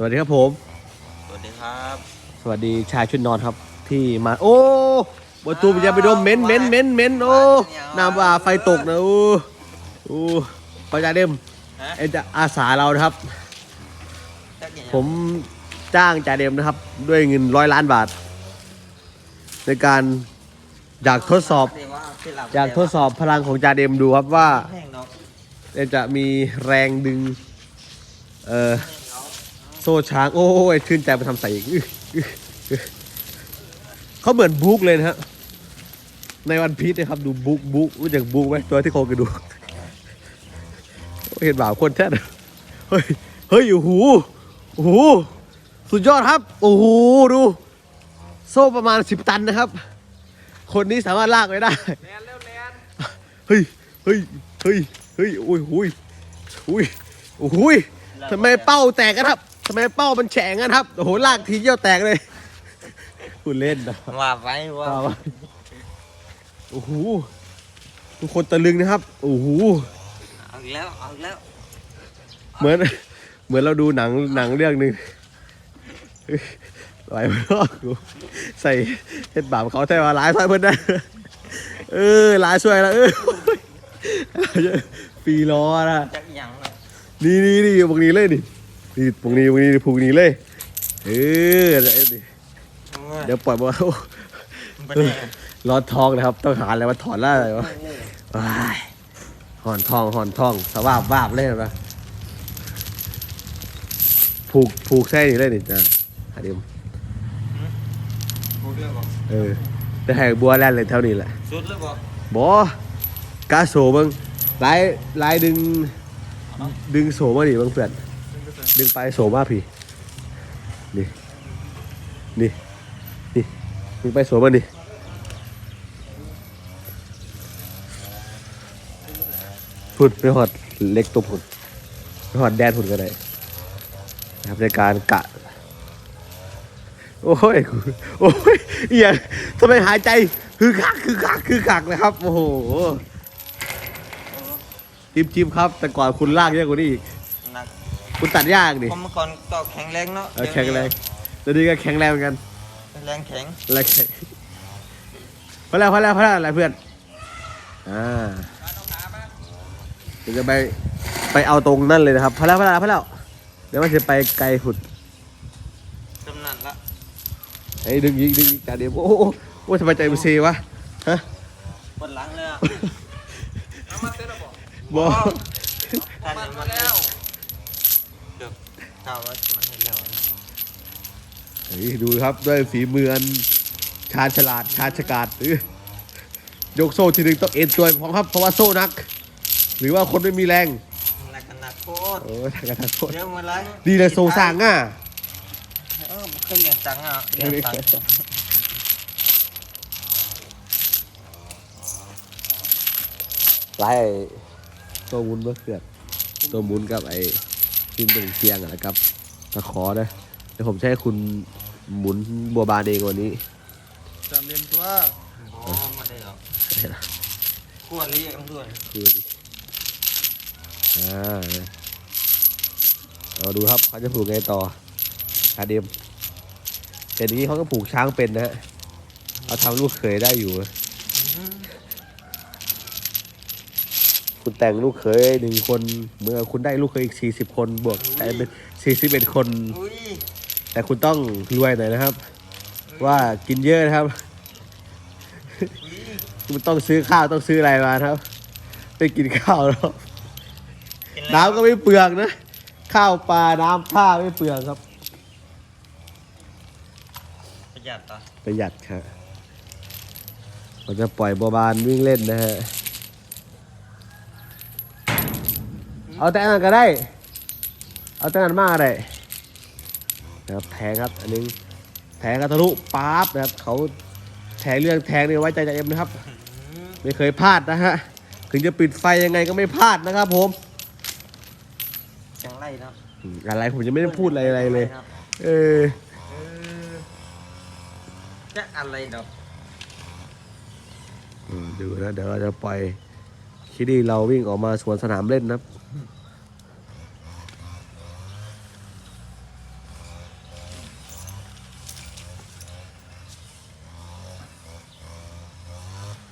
สวัสดีครับผม สวัสดีครับ สวัสดีชายชุดนอนครับ ที่มาโอ้ประตูอย่าไปดมเหม็นเหม็นเหม็นเหม็นโอ้น้ำว่าไฟตกนะโอ้โอ้ปาจาเดมฮะ ไอจะอาสาเรานะครับจักรยานผมจ้างจ่าเดมนะครับ ด้วยเงินร้อยล้านบาท ในการอยากทดสอบเรียกว่าที่หลับอยากทดสอบพลังของจ่าเดมดูครับว่า แห้งเนาะจะมีแรงดึง เอ่อแห้งเนาะโซ่ช้าง โอ้ยชื่นใจไปทำใส่อีกเขาเหมือนบุ๊กเลยนะฮะ ในวันพีชนะครับดูบุ๊กบุ๊กรู้จักบุ๊กไหมตัวที่โคกระดูกเห็นบ่าวคนแท้นเฮ้ยเฮ้ยโอ้โหโอ้โหสุดยอดครับ โอ้โหดู โซ่ประมาณสิบตันนะครับ คนนี้สามารถลากไว้ได้เฮ้ยเฮ้ยเฮ้ยเฮ้ยโอ้ยโอ้ยโอ้ยโอ้ยทำไมเป้าแตกกันครับ ทำไมเป้ามันแฉงกันครับ โอ้โห ลากทีเยี่ยวแตกเลย คุณเล่นนะว่าไว้ว่าเปล่าวะโอ้โห ทุกคนตะลึงนะครับ โอ้โห เอาอีกแล้ว เอาอีกแล้ว เหมือน เหมือนเราดูหนัง หนังเรื่องหนึ่งไหลไปรอกกูใส่เฮ็ดบาปเขาแท้ว่าหลายซอยเพิ่นได้ เออหลายช่วยแล้วเออปีล้อนะจักรยานเนาะนี่นี่นี่พวกนี้เลยนี่ นี่พวกนี้พวกนี้พวกนี้เลยเออเดี๋ยวนี่เดี๋ยวปล่อยมาโอ้มันเป็นไงรอดทองนะครับ ต้องหาอะไรมาถอนแล้วอะไรวะว้ายหอนทองหอนทองสวาบวาบเลยเห็นปะผูกผูกใช่นี่เลยนี่จ้ะหาเดิมพูดเรื่องบอกเออแต่ให้บัวแล่นเลยเท่านี้แหละสุดเลยบอกบอกาโซเบิงลายลายดึงดึงโซมาดิเบิงเพื่อน ดึงไปโซมาพี่นี่นี่นี่ดึงไปโซมาดิพุ่นไปหอดเล็กตัวพุ่นไปหอดแดนพุ่นก็ได้นะครับในการกะ โอ้ยโอ้ยเอียทำไมหายใจคือคักคือคักคือคักนะครับ โอ้โหจิ้มจิ้มครับ แต่ก่อนคุณลากเยอะกว่านี้อีก คุณตัดยากดิผมเมื่อก่อนก็แข็งแรงเนาะเออแข็งแรงตอนนี้ก็แข็งแรงเหมือนกัน แรงแข็งแรงแข็งพอแล้วพอแล้วพอแล้วอะไรเพื่อน อ่าเดี๋ยวจะไปไปเอาตรงนั่นเลยนะครับพอแล้วพอแล้วพอแล้วเดี๋ยวมันจะไปไกลขุดจำนันละไอ้ดึงยิงดึงยิงจ่าเดียวโอ้โหโอ้ยทำไมใจมันเซวะฮะบนหลังเลยอะบอท่านยังมาแล้วเดี๋ยว ข้าวว่ามันให้แล้วเฮ้ยดูครับด้วยฝีมืออันชาญฉลาดชาญฉกาจเออยกโซ่ทีหนึ่งต้องเอ็นตัวพร้อมครับเพราะว่าโซ่นัก หรือว่าคนไม่มีแรงหนักกันหนักโคตรโอ้ยทางการทางโทษเดี๋ยวมาไล่ดีเลยโซ่สร้างง่าเออมันเคยเลี้ยงตังค์อะเลี้ยงตังค์ไล่ตัวหมุนเมื่อเกิดตัวหมุนกับไอ้ ขึ้นตรงเตียงอะนะครับตะขอนะเดี๋ยวผมจะให้คุณหมุนบัวบานเองวันนี้จะเรียนตัวโอ้มาได้หรอควรเรียกกันด้วยคือดิอ่าเราดูครับเขาจะผูกไงต่อคาเดมเป็นอย่างนี้เขาก็ผูกช้างเป็นนะฮะเอาทำลูกเขยได้อยู่ คุณแต่งลูกเขยหนึ่งคน เมื่อคุณได้ลูกเขยอีกสี่สิบคนบวกกลายเป็นสี่สิบเอ็ดคน อุ้ยแต่คุณต้องรวยหน่อยนะครับ ว่ากินเยอะนะครับคุณต้องซื้อข้าวต้องซื้ออะไรมาครับไม่กินข้าวแล้วกินแล้วน้ำก็ไม่เปลืองนะ ข้าวปลาน้ำท่าไม่เปลืองครับประหยัดต่อประหยัดครับเราจะปล่อยบัวบานวิ่งเล่นนะฮะ เอาแต่อันนั้นก็ได้ เอาแต่อันนั้นมากได้นะครับแทงครับ อันนึงแทงกระทะลุป๊าบนะครับเขาแทงเรื่องแทงนี่ไว้ใจใจเอ็มนะครับ ไม่เคยพลาดนะฮะถึงจะปิดไฟยังไงก็ไม่พลาดนะครับ ผมจังไรเนาะอืมอะไรผมจะไม่ได้พูดอะไรอะไรเลย เออเออจะอะไรเนาะอืมดูนะเดี๋ยวเราจะปล่อย ที่นี่เราวิ่งออกมาสวนสนามเล่นนะครับ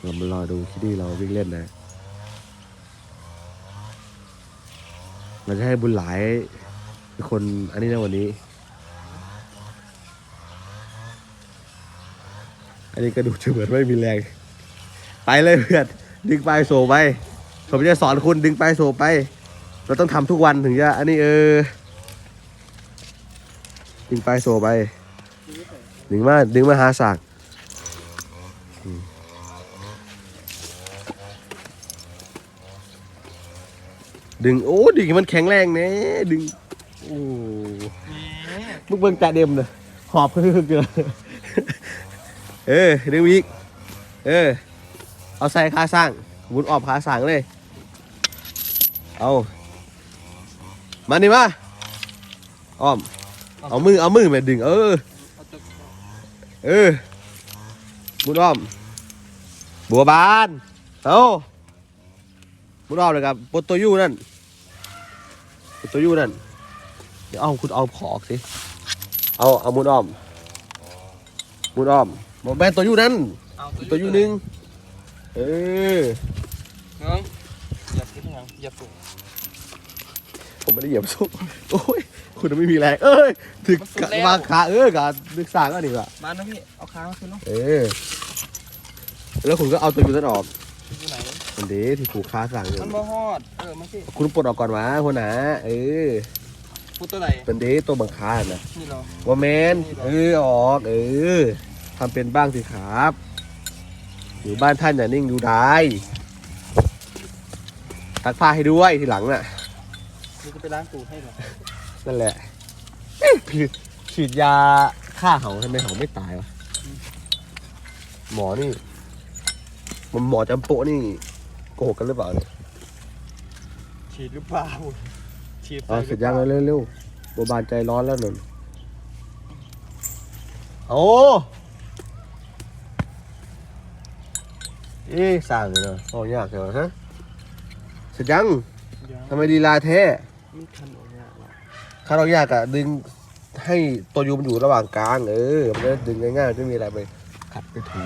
เรามารอดูที่นี่เราวิ่งเล่นนะ เราจะให้บุญหลายคนอันนี้นะวันนี้ อันนี้กระดูกจะเหมือนไม่มีแรง ไปเลยเพื่อนดึงไปโซไป ผมจะสอนคุณดึงไปโซไป เราต้องทำทุกวันถึงจะอันนี้เออ ดึงไปโซไป ดึงมา ดึงมาหาสากดึง โอ้ดึงมันแข็งแรงเน่ดึง โอ้มึงเบิ่งจ่าเด็มเลยหอบคือเกินเออดึงอีก เออ เอาใส่ขาสร้างหมุนออกขาสร้างเลย เอามานี่มาอ้อม เอามือเอามือมาดึง เออ เออหมุนอ้อม บัวบานเอาหมุนอ้อมเลยครับปตโตยูนั่นปตโตยูนั่นเดี๋ยวเอาคุณเอาขอกสิเอาเอาหมุนอ้อมหมุนอ้อมบอแบนตัวยูนั่นเอาตัวยูหนึงเออเงอย่าขึ้น ยังอย่าปลุกผมไม่ได้เหยียบซุปโอ้ย คุณไม่มีแรง เอ้ย ถึงวางขาเออกับนึกสร้างก็ดีกว่ามานะพี่ เอาค้างมาขึ้นเนาะเออ แล้วคุณก็เอาตัวยูนั้นออกอยู่ไหนมันเดที่ผูกขาสั่งอยู่มันบ่ฮอด เออมาสิคุณปลดออกก่อนวะหัวหน้าเออพูดตัวไหนเป็นเดตัวบังคับนะนี่เหรอว่าแมนเออออกเออทำเป็นบ้างสิครับ อยู่บ้านท่านอย่านิ่งดูได้ ตักผ้าให้ด้วยทีหลังน่ะนี่จะไปล้างตูดให้เหรอนั่นแหละเอ๊ะฉีดฉีดยาฆ่าเหาทำไมเหาไม่ตายวะหมอนี่ มันหมอจำโปะนี่โกหกกันหรือเปล่าเนี่ยฉีดหรือเปล่าฉีดเอาเสร็จยังเลยเร็วๆบัวบานใจร้อนแล้วหนึ่งโอ้เอ๊ะสั่งเลยเนาะโอ้ยากเลยวะฮะ เสร็จยังยังทำไมดีลาแท้ไม่ทันออกงานหรอกถ้าเราอยากอะดึงให้ตัวยูมันอยู่ระหว่างกลางเออมันจะดึงง่ายๆไม่มีอะไรไปขัดไปถู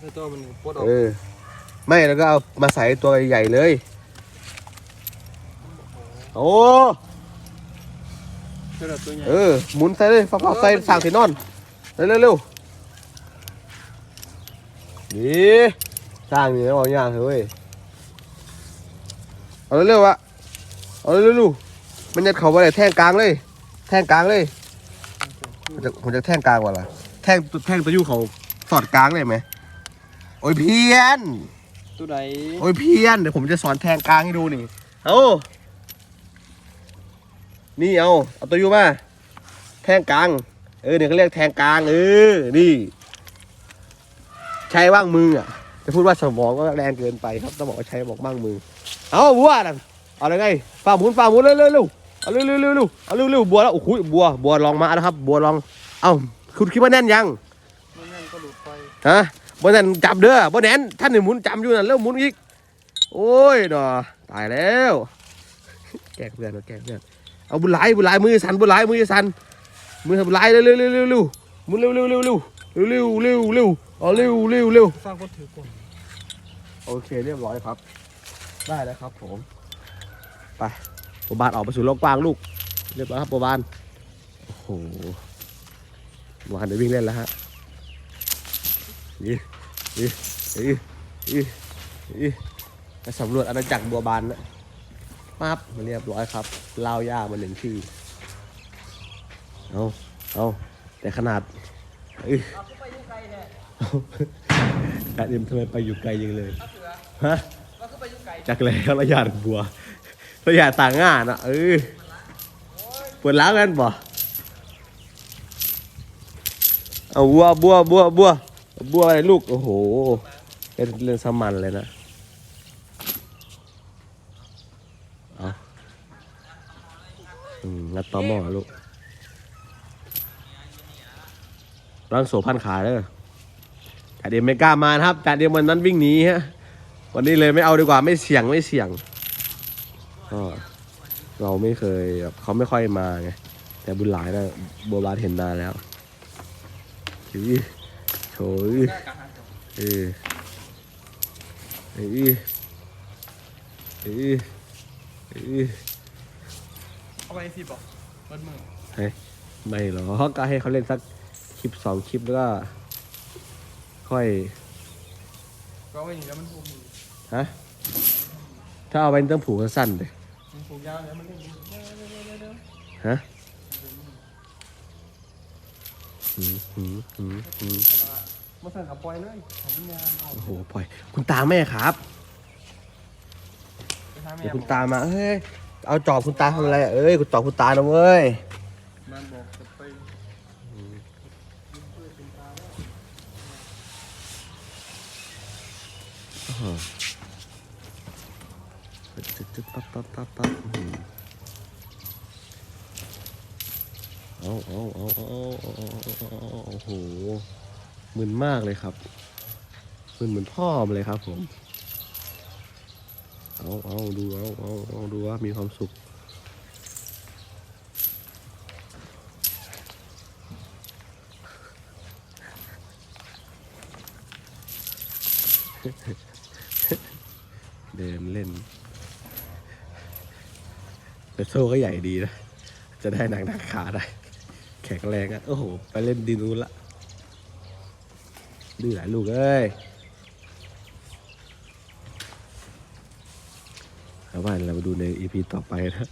ถ้าตัวมันปวดออกเออไม่แล้วก็เอามาใส่ตัวใหญ่ๆเลย โอ้เพื่อตัวใหญ่เออหมุนใส่เลยฟ้าๆใส่สั่งสีนอนเร็วๆเร็วๆนี่สร้างนี่นะบอกยากเลย เว้ยเอาเร็วๆวะเอาเร็วๆลูกมันยัดเขาไปเลยแท่งกลางเลย แท่งกลางเลยผมจะผมจะแท่งกลางว่ะล่ะแท่งแท่งตัวยูเขาสอดกลางเลยไหมโอ้ยเพี้ยน ตัวไหนโอ้ยเพี้ยนเดี๋ยวผมจะสอนแทงกลางให้ดูนี่ เอานี่เอา เอาตัวยูมา แทงกลาง เออเนี่ยเขาเรียกแทงกลางเออ นี่ ใช้ว่างมืออะ จะพูดว่าสมองก็แรงเกินไปครับ ต้องบอกว่าใช้บอกบ้างมือ เอาบัวน่ะเอาเลไงฝ่าหมุนฝ่าหมุนเร็วเร็วเร็วเอาเร็วเร็วเร็วเร็วเอาเร็วเร็วบัวแล้วโอ้โหบัวบัวลองมานะครับ บัวลองเอ้าคุณคิดว่าแน่นยังไม่แน่นก็หลุดไปฮะบ่แน่นจับเด้อบ่แน่นท่านหนึ่หมุนจับอยู่นั่นแล้วหมุนอีกโอ้ยดอตายแล้วแก้เพื่อนแก้เพื่อนเอาบุหลายบุหลายมือสั่นบุหลายมือสั่นมือบุหลายเร็วเร็วเร็วเร็วเร็วมุนเร็วเร็วเร็วเร็วเร็วเร็วเร็วเอาเร็วเร็วเร็วสร้างก็ถือก่อนโอเคเรียบร้อยครับ ได้แล้วครับผมไปโบบานออกไปสู่โลกกว้างลูก เรียบร้อยครับโบบานโอ้โหโบบานเดี๋ยววิ่งเล่นแล้วฮะนี่นี่นี่นี่นี่ไปสำรวจอาณาจักรบัวบานนะปั๊บมาเรียบร้อยครับเล่าวย่ามาหนึ่งที่เอาเอาแต่ขนาดเอ้ยเอแต่เอ็มทำไมไปอยู่ไกลยังเลยฮะ จักแล้วระยะบัวระยะต่างงานอะเออเปิดล้างกันบ่เอาบัวบัวบัวบัวบัวอะไรลูกโอ้โหเป็นเรื่องสมันเลยนะเอาอืมงัดต่อหม้อลูกร่างโสพันขาเลยจ่าเดียมไม่กล้ามานะครับจ่าเดียมวันนั้นวิ่งหนีฮะ วันนี้เลยไม่เอาดีกว่าไม่เสี่ยงไม่เสี่ยงก็เราไม่เคยแบบเขาไม่ค่อยมาไงแต่บุญหลายนะบัวบานเห็นนานแล้วถือโถยหน้ากลางหันเออเออเออเออเอาไปสิบอกเปิดมือเฮ้ยไม่หรอกก็ให้เขาเล่นสักคลิปสองคลิปแล้วก็ค่อย ก็ไม่หนีแล้วมันผูกอยู่ ฮะ ถ้าเอาไปต้องผูกสั้นๆเลยมันผูกยาวแล้วมันเล่นเดี๋ยวเดี๋ยวเดี๋ยวเดี๋ยวเดี๋ยวฮะหืมหืมหืมหืมมาสั่งกับปล่อยเลยของวิญญาณออกโอ้โหปล่อย คุณตาแม่ครับไปทำแม่เดี๋ยวคุณตามาเอ้ย เอาจอบคุณตาทำอะไรอะเอ้ยคุณจอบคุณตาหน่อยเว้ยมันบอกจะไปจึ๊ด ตึ๊ปั๊บปั๊บปั๊บปั๊บเอาเอาเอาเอาเอาเอาโอ้โหมึนมากเลยครับมึนเหมือนพ่อมเลยครับผม เอาเอาดูเอาเอาเอาดูว่ามีความสุขเดินเล่น แต่โซ่ก็ใหญ่ดีนะ จะได้หนังหนักขาได้ แข็งแรงอะ โอ้โห ไปเล่นดินนู้นละดื้อหลายลูกเอ้ยเอาว่าเรามาดูในอีพีต่อไปนะ